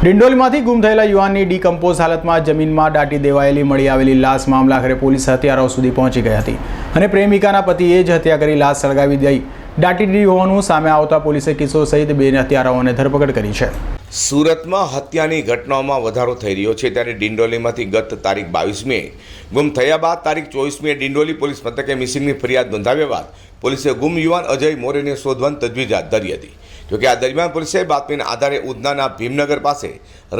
ડિંડોલીમાંથી ગુમ થયેલા યુવાનની ડીકમ્પોઝ હાલતમાં જમીનમાં દાટી દેવાયેલી મળી આવેલી લાશ મામલા આખરે પોલીસ હત્યારાઓ સુધી પહોંચી ગઈ હતી. અને પ્રેમિકાના પતિએ જ હત્યા કરી લાશ સળગાવી દઈ દાટી દીધી હોવાનું સામે આવતા પોલીસે કિશોર સહિત બે હત્યારાઓને ધરપકડ કરી છે. સુરતમાં હત્યાની ઘટનાઓમાં વધારો થઈ રહ્યો છે ત્યારે ડિંડોલીમાંથી ગત તારીખ બાવીસમીએ ગુમ થયા બાદ તારીખ ચોવીસમીએ ડિંડોલી પોલીસ મથકે મિસિંગની ફરિયાદ નોંધાવ્યા બાદ પોલીસે ગુમ યુવાન અજય મોરેને શોધવાની તજવીજ હાથ ધરી હતી. જોકે આ દરમિયાન પોલીસે બાતમીના આધારે ઉધનાના ભીમનગર પાસે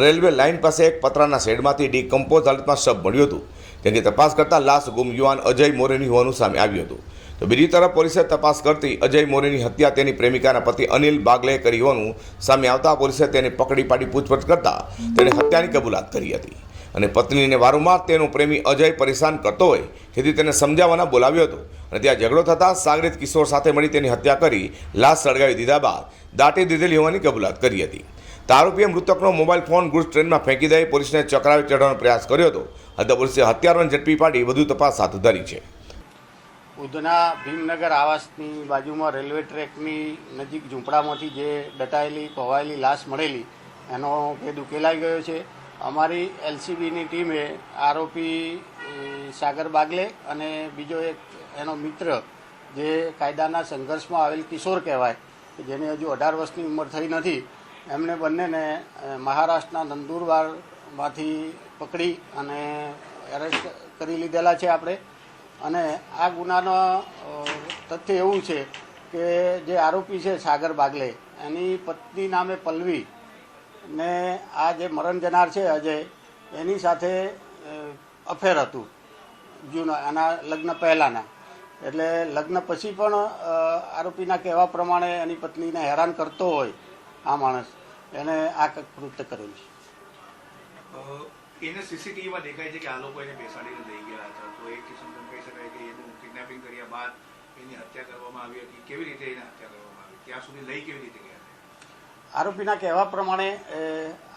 રેલવે લાઇન પાસે એક પતરાના શેડમાંથી ડીકમ્પોઝ હાલતમાં શબ મળ્યું હતું. તેની તપાસ કરતા લાશ ગુમ યુવાન અજય મોરેની હોવાનું સામે આવ્યું હતું. તો બીજી તરફ પોલીસે તપાસ કરતી અજય મોરેની હત્યા તેની પ્રેમિકાના પતિ અનિલ બાગલેએ કરી હોવાનું સામે આવતા પોલીસે તેને પકડી પાડી પૂછપરછ કરતા તેણે હત્યાની કબૂલાત કરી હતી. અને પત્નીને વારંવાર તેનો પ્રેમી અજય પરેશાન કરતો હોય, તેથી તેને સમજાવવાના બોલાવ્યો હતો. અને ત્યાં ઝઘડો થતાં સાગરિત કિશોર સાથે મળી તેની હત્યા કરી લાશ સળગાવી દીધા બાદ દાટી દીધેલી હોવાની કબૂલાત કરી હતી. આરોપીએ મૃતકનો મોબાઈલ ફોન ગુડ્સ ટ્રેનમાં ફેંકી દઈ પોલીસને ચકરાવી ચઢવાનો પ્રયાસ કર્યો હતો. હતો પોલીસે હત્યારોને ઝડપી પાડી વધુ તપાસ હાથ ધરી છે. ઉધના ભીમનગર આવાસની બાજુમાં રેલવે ટ્રેકની નજીક ઝૂંપડામાંથી જે દટાયેલી, પવાયેલી લાશ મળેલી, એનો ભેદ ઉકેલાઈ ગયો છે. અમારી એલસીબીની ટીમે આરોપી સાગર બાગલે અને બીજો એક એનો મિત્ર જે કાયદાના સંઘર્ષમાં આવેલ કિશોર કહેવાય જેની હજુ અઢાર વર્ષની ઉંમર થઈ નથી, એમને બંનેને મહારાષ્ટ્રના નંદુરબારમાંથી પકડી અને એરેસ્ટ કરી લીધેલા છે આપણે. અને આ ગુનાનો તથ્ય એવું છે કે જે આરોપી છે સાગર બાગલે, એની પત્ની નામે પલ્લવી ને આ જે મરણ જનાર છે અજય, એની સાથે અફેર હતું, જૂના, આના લગ્ન પહેલાંના. એટલે લગ્ન પછી પણ આરોપીના કહેવા પ્રમાણે એની પત્નીને હેરાન કરતો હોય આ માણસ, એને આ કૃત્ય કરેલું છે. એને સીસીટીવીમાં દેખાય છે કે આ લોકો એને બેસાડીને લઈ ગયા હતા. તો એક કિસ્સામાં કહી શકાય કે એનું કિડનેપિંગ કર્યા બાદ એની હત્યા કરવામાં આવી હતી. કેવી રીતે એને હત્યા કરવામાં આવી? ત્યાં સુધી લઈ કેવી રીતે ગયા? આરોપીના કહેવા પ્રમાણે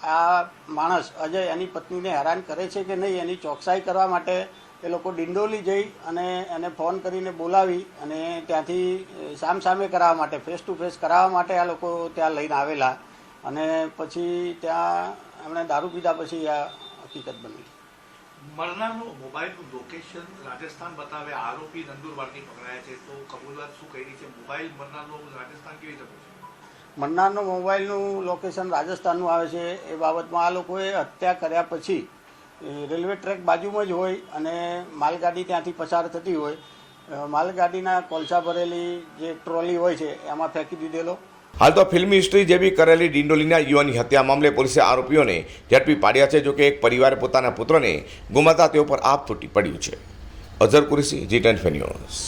આ માણસ અજય એની પત્નીને હેરાન કરે છે કે નહીં એની ચોકસાઈ કરવા માટે એ લોકો ડિંડોલી જઈ અને એને ફોન કરીને બોલાવી અને ત્યાંથી સામસામે કરાવવા માટે ફેસ ટુ ફેસ કરાવવા માટે આ લોકો ત્યાં લઈને આવેલા. અને પછી ત્યાં એમણે દારૂ પીધા પછી આ હકીકત બની. મરનારનું મોબાઈલનું લોકેશન રાજસ્થાન બતાવે, આરોપી નંદુરબારથી પકડાયા છે. તો કબૂલાત શું કરી છે? મોબાઈલ મરનારનો રાજસ્થાન કેવી રીતે મન્નારનો મોબાઈલનું લોકેશન રાજસ્થાનનું આવે છે, એ બાબતમાં આ લોકોએ હત્યા કર્યા પછી રેલવે ટ્રેક બાજુમાં જ હોય અને માલગાડી ત્યાંથી પસાર થતી હોય. માલગાડીના કોલસા ભરેલી જે ટ્રોલી હોય છે, એમાં ફેંકી દીધેલો. હાલ તો ફિલ્મ હિસ્ટ્રી જેવી કરેલી ડિંડોલીના યુવાની હત્યા મામલે પોલીસે આરોપીઓને ઝડપી પાડ્યા છે જોકે એક પરિવારે પોતાના પુત્રને ગુમાતા તેઓ પર આપ તૂટી પડ્યું છે. Azhar Qureshi, G ten news.